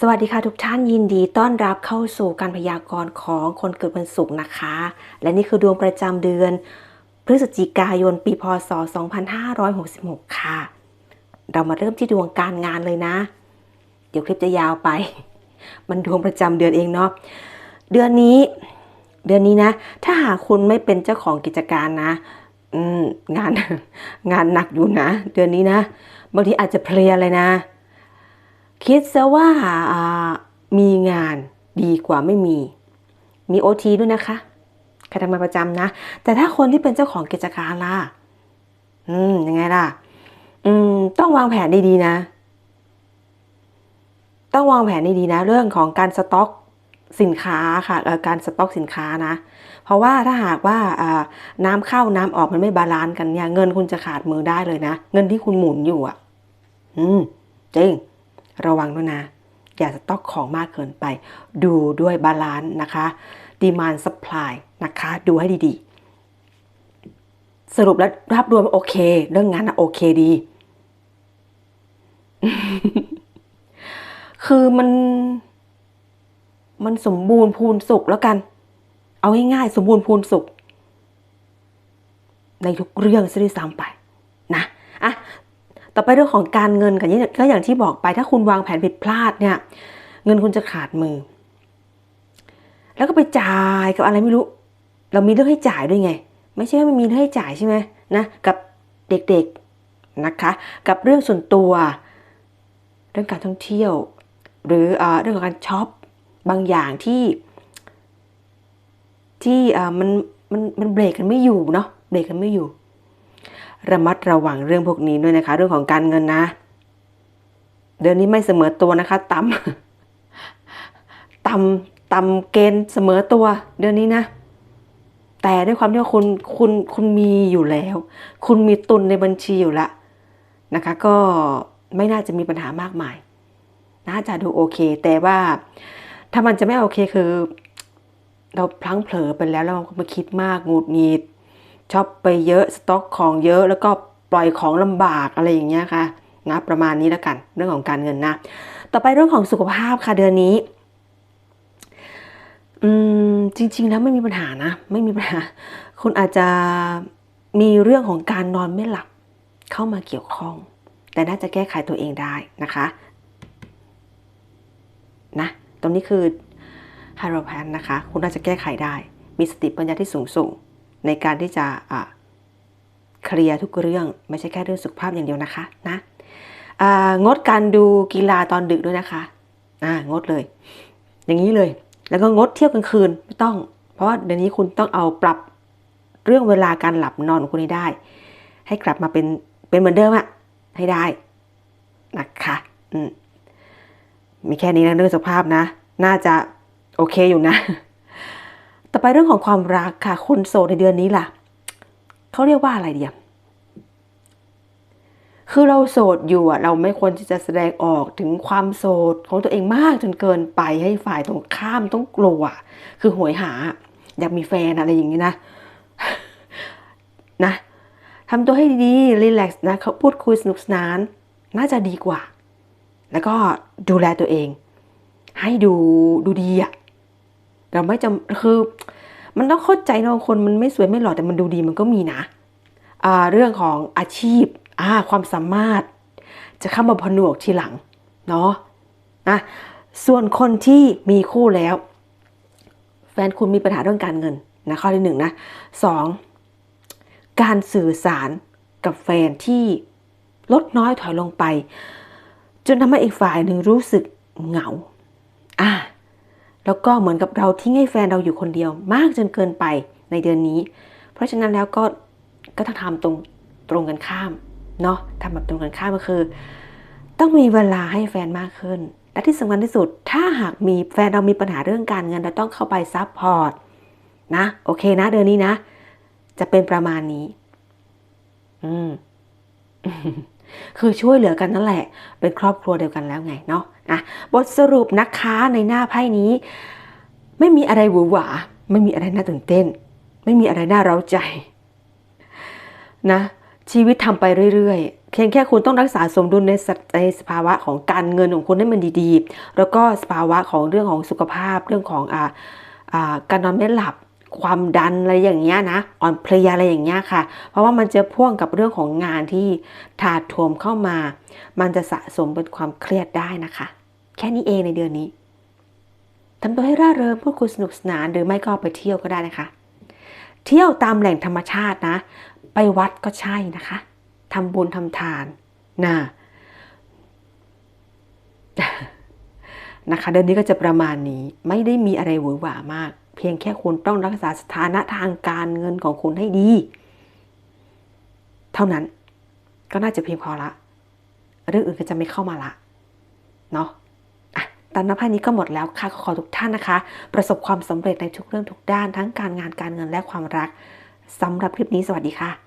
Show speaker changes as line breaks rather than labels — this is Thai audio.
สวัสดีค่ะทุกท่านยินดีต้อนรับเข้าสู่การพยากรณ์ของคนเกิดวันศุกร์นะคะ และนี่คือดวงประจำเดือน พฤศจิกายนปีพศ 2566 ค่ะ เรามาเริ่มที่ดวงการงานเลยนะ เดี๋ยวคลิปจะยาวไป มันดวงประจำเดือนเองเนาะเดือนนี้ เดือนนี้นะ ถ้าหากคุณไม่เป็นเจ้าของกิจการนะงานงานหนักอยู่นะ เดือนนี้นะบางทีอาจจะเพลียเลยนะ คิดซะว่ามีงานดีกว่าไม่มี มีโอทีด้วยนะคะใครทำงานประจำนะ แต่ถ้าคนที่เป็นเจ้าของกิจการล่ะ อืม ยังไงล่ะ อืม ต้องวางแผนดีๆนะ ต้องวางแผนดีๆนะ เรื่องของการสต็อกสินค้าค่ะการสต็อกสินค้านะ เพราะว่าถ้าหากว่าน้ำเข้าน้ำออกมันไม่บาลานซ์กันเนี่ยเงินคุณจะขาดมือได้เลยนะ เงินที่คุณหมุนอยู่อะ อืมจริง ระวังด้วยนะ อย่าสต็อกของมากเกินไป ดูด้วยบาลานซ์นะคะ demand supply นะคะ ดูให้ดีๆ สรุปแล้วภาพรวมโอเค เรื่องงานอะโอเคดี คือมัน มันสมบูรณ์พูนสุขแล้วกัน เอาง่ายๆสมบูรณ์พูนสุข ในทุกเรื่องซะด้วยซ้ำไป ต่อไปเรื่องของการเงินกันก็อย่างที่บอกไปถ้าคุณวางแผนผิดพลาดเนี่ยเงินคุณจะขาดมือ แล้วก็ไปจ่ายกับอะไรไม่รู้ เรามีเรื่องให้จ่ายด้วยไง ไม่ใช่ว่าไม่มีเรื่องให้จ่ายใช่ไหมนะกับเด็กๆนะคะ กับเรื่องส่วนตัว เรื่องการท่องเที่ยว หรือเอเรื่องของการช็อปบางอย่างที่ ที่มันมันมันเบรกกันไม่อยู่เนาะเบรกกันไม่อยู่ ระมัดระวังเรื่องพวกนี้ด้วยนะคะ เรื่องของการเงินนะ เดือนนี้ไม่เสมอตัวนะคะต่ำต่ำต่ำเกณฑ์เสมอตัว เดือนนี้นะ แต่ด้วยความที่ว่าคุณคุณคุณมีอยู่แล้ว คุณมีตุนในบัญชีอยู่แล้วนะคะ ก็ไม่น่าจะมีปัญหามากมาย น่าจะดูโอเค แต่ว่าถ้ามันจะไม่โอเคคือ เราพลั้งเผลอไปแล้วแล้วเราก็มาคิดมากงุดหงิด ชอบไปเยอะสต็อกของเยอะแล้วก็ปล่อยของลำบากอะไรอย่างเงี้ยค่ะนะประมาณนี้แล้วกันเรื่องของการเงินนะ ต่อไปเรื่องของสุขภาพค่ะเดือนนี้อืมจริง ๆ แล้วไม่มีปัญหานะ ไม่มีปัญหาคุณอาจจะมีเรื่องของการนอนไม่หลับเข้ามาเกี่ยวข้อง แต่น่าจะแก้ไขตัวเองได้นะคะนะตรงนี้คือไฮโรแพนนะคะ คุณน่าจะแก้ไขได้ มีสติปัญญาที่สูงส่ง ในการที่จะเคลียร์ทุกเรื่องไม่ใช่แค่เรื่องสุขภาพอย่างเดียวนะคะนะงดการดูกีฬาตอนดึกด้วยนะคะงดเลย อย่างนี้เลย แล้วก็งดเที่ยวกลางคืนไม่ต้อง เพราะว่าเดี๋ยวนี้คุณต้องเอาปรับเรื่องเวลาการหลับนอนของคุณให้ได้ ให้กลับมาเป็นเป็นเหมือนเดิมอะให้ได้นะคะอืมมีแค่นี้นะเรื่องสุขภาพนะ น่าจะโอเคอยู่นะ ต่อไปเรื่องของความรักค่ะคุณโสดในเดือนนี้ล่ะเขาเรียกว่าอะไรเดียคือเราโสดอยู่อะเราไม่ควรที่จะแสดงออกถึงความโสดของตัวเองมากจนเกินไปให้ฝ่ายตรงข้ามต้องกลัว คือหวยหา อยากมีแฟนอะไรอย่างนี้นะนะทำตัวให้ดีรีแลกซ์นะเขาพูดคุยสนุกสนาน น่าจะดีกว่า แล้วก็ดูแลตัวเอง ให้ดูดูดีอะ เราไม่จำคือ มันต้องเข้าใจนะบางคนมันไม่สวยไม่หล่อแต่มันดูดีมันก็มีนะอ่าเรื่องของอาชีพอ่าความสามารถ จะเข้ามาผนวกทีหลังเนาะนะส่วนคนที่มีคู่แล้ว แฟนคุณมีปัญหาเรื่องการเงินนะข้อที่หนึ่งนะสองการสื่อสารกับแฟนที่ลดน้อยถอยลงไป จนทำให้อีกฝ่ายหนึ่งรู้สึกเหงา แล้วก็เหมือนกับเราทิ้งให้แฟนเราอยู่คนเดียว มากจนเกินไปในเดือนนี้ เพราะฉะนั้นแล้วก็ก็ต้องทำตรงตรงกันข้ามเนาะทำแบบตรงกันข้ามก็คือ ต้องมีเวลาให้แฟนมากขึ้น และที่สำคัญที่สุด ถ้าหากมีแฟนเรามีปัญหาเรื่องการเงินเราต้องเข้าไปซับพอร์ตนะโอเคนะเดือนนี้นะ จะเป็นประมาณนี้ อืมคือช่วยเหลือกันนั่นแหละ เป็นครอบครัวเดียวกันแล้วไงเนาะ อะบทสรุปนะคะในหน้าไพ่นี้ ไม่มีอะไรหวือหวา ไม่มีอะไรน่าตื่นเต้น ไม่มีอะไรน่าเร้าใจนะชีวิตทำไปเรื่อยๆเพียงแค่คุณต้องรักษาสมดุลในสในสภาวะของการเงินของคุณให้มันดีๆ แล้วก็สภาวะของเรื่องของสุขภาพเรื่องของอ่าการนอนไม่หลับ ความดันอะไรอย่างเงี้ยนะอ่อนเพลียอะไรอย่างเงี้ยค่ะ เพราะว่ามันจะพ่วงกับเรื่องของงานที่ถาโถมเข้ามา มันจะสะสมเป็นความเครียดได้นะคะ แค่นี้เองในเดือนนี้ทำตัวให้ร่าเริงพูดคุยสนุกสนานหรือไม่ก็ไปเที่ยวก็ได้นะคะ เที่ยวตามแหล่งธรรมชาตินะ ไปวัดก็ใช่นะคะทำบุญทำทานนะนะคะเดือนนี้ก็จะประมาณนี้ไม่ได้มีอะไรหวือหวามาก เพียงแค่คุณต้องรักษาสถานะทางการเงินของคุณให้ดี เท่านั้นก็น่าจะเพียงพอละ เรื่องอื่นก็จะไม่เข้ามาละ เนาะตามนับไพ่นี้ก็หมดแล้วค่ะขอขอทุกท่านนะคะ ประสบความสำเร็จในทุกเรื่องทุกด้านทั้งการงานการเงินและความรักสำหรับคลิปนี้สวัสดีค่ะ